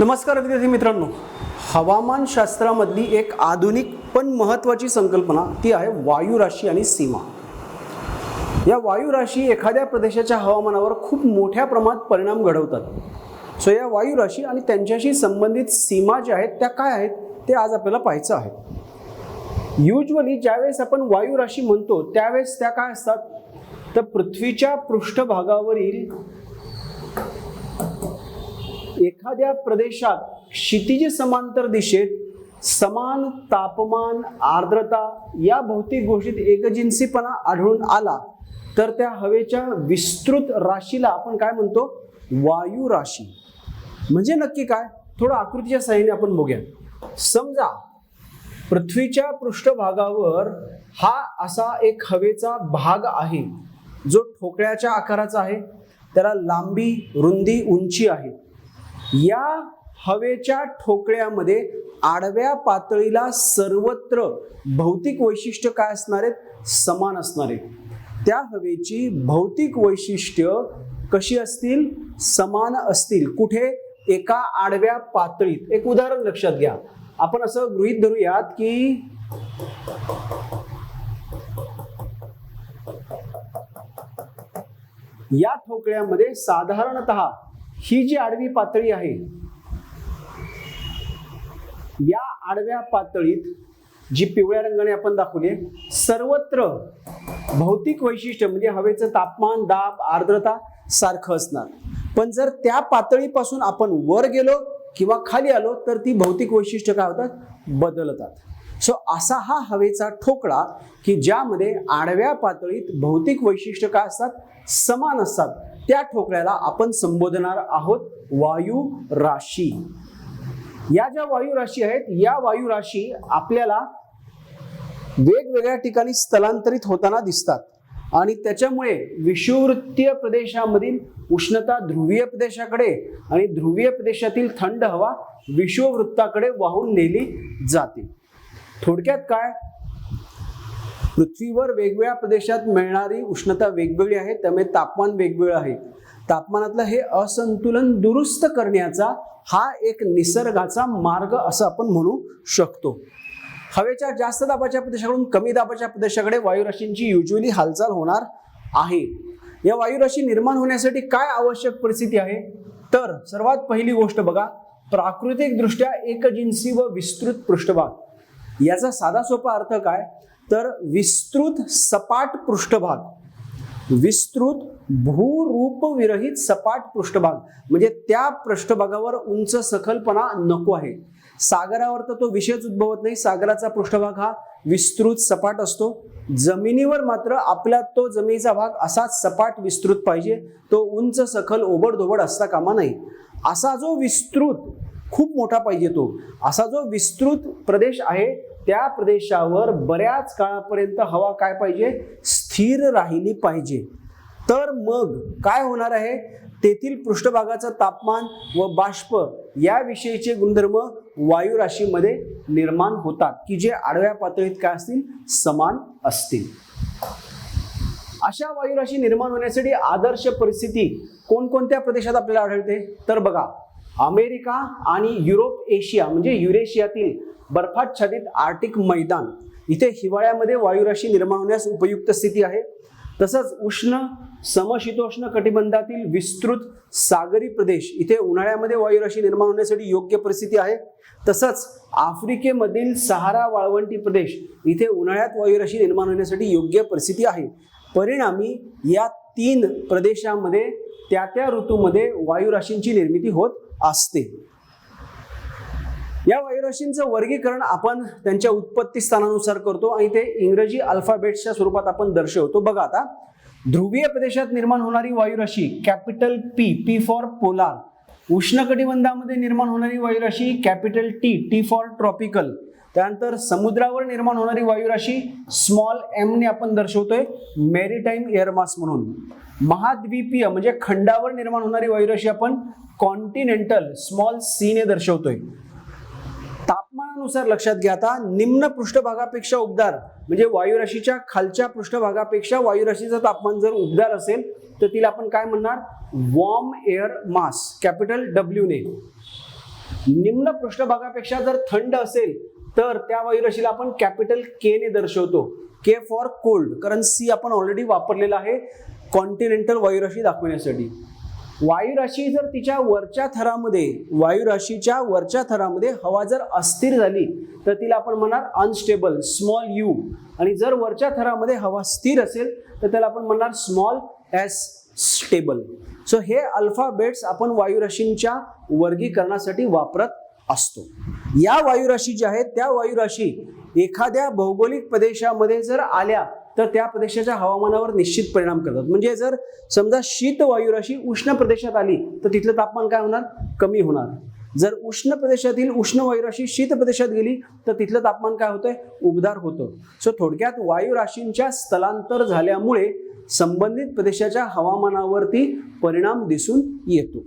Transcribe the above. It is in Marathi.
नमस्कार विद्यार्थी मित्रांनो. हवामानशास्त्रामधली एक आधुनिक पण महत्त्वाची संकल्पना ती आहे वायुराशी आणि सीमा. या वायुराशी एखाद्या प्रदेशाच्या हवामानावर खूप मोठ्या प्रमाणात परिणाम घडवतात. सो या वायुराशी आणि त्यांच्याशी संबंधित सीमा ज्या आहेत त्या काय आहेत ते आज आपल्याला पाहायचं आहे. युजली ज्यावेळेस आपण वायुराशी म्हणतो त्यावेळेस त्या काय असतात? तर पृथ्वीच्या पृष्ठभागावरील एखाद्या प्रदेशात क्षितिज समांतर दिशेत समान तापमान आर्द्रता या भौतिक गोष्टीत एकजिन्सीपणा आढळून आला तर त्या हवेच्या विस्तृत राशीला आपण काय म्हणतो? वायू राशी. म्हणजे नक्की काय? थोडं आकृतीच्या सहाय्याने आपण बघूया. समजा पृथ्वीच्या पृष्ठभागावर हा असा एक हवेचा भाग आहे जो ठोकळ्याच्या आकाराचा आहे त्याला लांबी रुंदी उंची आहे. या हवेच्या ठोकळ्यामध्ये आडव्या पातळीला सर्वत्र भौतिक वैशिष्ट्य काय असणार आहेत? समान असणार आहेत. त्या हवेची भौतिक वैशिष्ट्य कशी असतील? समान असतील. कुठे? एका आडव्या पातळीत. एक उदाहरण लक्षात घ्या. आपण असं गृहित धरूयात की या ठोकळ्यामध्ये साधारणत ही जी आडवी पातळी आहे या आडव्या पातळीत जी पिवळ्या रंगाने आपण दाखवली सर्वत्र भौतिक वैशिष्ट्य म्हणजे हवेचं तापमान दाब आर्द्रता सारखं असणार. पण जर त्या पातळीपासून आपण वर गेलो किंवा खाली आलो तर ती भौतिक वैशिष्ट्य काय होतात? बदलतात. सो असा हा हवेचा ठोकळा की ज्यामध्ये आडव्या पातळीत भौतिक वैशिष्ट्य काय असतात? समान असतात. त्या ठोकळ्याला आपण संबोधणार आहोत वायू राशी. या ज्या वायू राशी आहेत या वायू राशी आपल्याला वेगवेगळ्या ठिकाणी स्थलांतरित होताना दिसतात. आणि त्याच्यामुळे विषुववृत्तीय प्रदेशामधील उष्णता ध्रुवीय प्रदेशाकडे आणि ध्रुवीय प्रदेशातील थंड हवा विषुववृत्ताकडे वाहून नेली जाते. थोडक्यात काय? पृथ्वीवर वेगवेगळ्या प्रदेशात मिळणारी उष्णता वेगवेगळी आहे त्यामुळे तापमान वेगवेगळं आहे. तापमानातलं हे असंतुलन दुरुस्त करण्याचा हा एक निसर्गाचा मार्ग असं आपण म्हणू शकतो. हवेच्या जास्त दाबाच्या प्रदेशाकडून कमी दाबाच्या प्रदेशाकडे वायुराशींची युजली हालचाल होणार आहे. या वायुराशी निर्माण होण्यासाठी काय आवश्यक परिस्थिती आहे? तर सर्वात पहिली गोष्ट बघा प्राकृतिकदृष्ट्या एकजिन्सी व विस्तृत पृष्ठभाग. याचा साधा सोपा अर्थ काय? तर विस्तृत सपाट पृष्ठभाग विस्तृत भूरूप विरहित सपाट पृष्ठभाग म्हणजे त्या पृष्ठभागावर उंच सखलपणा नको आहे. सागरावर तर तो विषयच उद्भवत नाही. सागराचा पृष्ठभाग हा विस्तृत सपाट असतो. जमिनीवर मात्र आपला तो जमिनीचा भाग असाच सपाट विस्तृत पाहिजे. तो उंच सखल ओबडधोबड असता कामा नाही. असा जो विस्तृत खूप मोठा पाहिजे तो असा जो विस्तृत प्रदेश आहे त्या प्रदेशावर बऱ्याच काळापर्यंत हवा काय पाहिजे? स्थिर राहिली पाहिजे. तर मग काय होणार आहे? तेथील पृष्ठभागाचं तापमान व बाष्प याविषयीचे गुणधर्म वायुराशीमध्ये निर्माण होतात. की जे आडव्या पातळीत काय असतील? समान असतील. अशा वायुराशी निर्माण होण्यासाठी आदर्श परिस्थिती कोणकोणत्या प्रदेशात आपल्याला आढळते? तर बघा अमेरिका आणि युरोप एशिया म्हणजे युरेशियातील बर्फाच्छादित आर्टिक मैदान. इथे हिवाळ्यामध्ये वायुराशी निर्माण होण्यास उपयुक्त स्थिती आहे. तसंच उष्ण समशीतोष्ण कटिबंधातील विस्तृत सागरी प्रदेश इथे उन्हाळ्यामध्ये वायुराशी निर्माण होण्यासाठी योग्य परिस्थिती आहे. तसंच आफ्रिकेमधील सहारा वाळवंटी प्रदेश इथे उन्हाळ्यात वायुराशी निर्माण होण्यासाठी योग्य परिस्थिती आहे. परिणामी या तीन प्रदेशामध्ये त्या त्या ऋतूमध्ये वायुराशींची निर्मिती होत असते. या वायुराशींचं वर्गीकरण आपण त्यांच्या उत्पत्ती स्थानानुसार करतो आणि ते इंग्रजी अल्फाबेट्सच्या स्वरूपात आपण दर्शवतो. बघा आता ध्रुवीय प्रदेशात निर्माण होणारी वायुराशी capital P P for polar उष्णकटिबंधामध्ये निर्माण होणारी वायुराशी capital T T for tropical त्यानंतर समुद्रावर निर्माण होणारी वायुराशी स्मॉल एमने आपण दर्शवतोय. मेरीटाईम एअरमास म्हणून. महाद्वीपीय म्हणजे खंडावर निर्माण होणारी वायुराशी आपण कॉन्टिनेंटल स्मॉल सीने दर्शवतोय. तापमानानुसार लक्षात घ्या आता निम्न पृष्ठभागापेक्षा उबदार म्हणजे वायुराशीच्या खालच्या पृष्ठभागापेक्षा वायुराशीचं तापमान जर उबदार असेल तर तिला आपण काय म्हणणार? Warm air mass capital W ने. निम्न पृष्ठभागापेक्षा जर थंड असेल तर त्या वायुराशीला आपण कॅपिटल के ने दर्शवतो. के फॉर कोल्ड कारण सी आपण ऑलरेडी वापरलेला आहे कॉन्टिनेंटल वायुराशी दाखवण्यासाठी. वायुराशी जर तिच्या वरच्या थरामध्ये वायुराशीच्या वरच्या थरामध्ये हवा जर अस्थिर झाली तर तिला आपण म्हणणार अनस्टेबल स्मॉल यू आणि जर वरच्या थरामध्ये हवा स्थिर असेल तर त्याला आपण म्हणणार स्मॉल एस स्टेबल सो हे अल्फाबेट्स आपण वायुराशींच्या वर्गीकरणासाठी वापरत असतो. या वायुराशी ज्या आहेत त्या वायुराशी एखाद्या भौगोलिक प्रदेशामध्ये जर आल्या तर त्या प्रदेशाच्या हवामानावर निश्चित परिणाम करतात. म्हणजे जर समजा शीत वायुराशी उष्ण प्रदेशात आली तर तिथलं तापमान काय होणार? कमी होणार. जर उष्ण प्रदेशातील उष्ण वायुराशी शीत प्रदेशात गेली तर तिथलं तापमान काय होतंय? उबदार होतं. सो थोडक्यात वायुराशींच्या स्थलांतर झाल्यामुळे संबंधित प्रदेशाच्या हवामानावरती परिणाम दिसून येतो.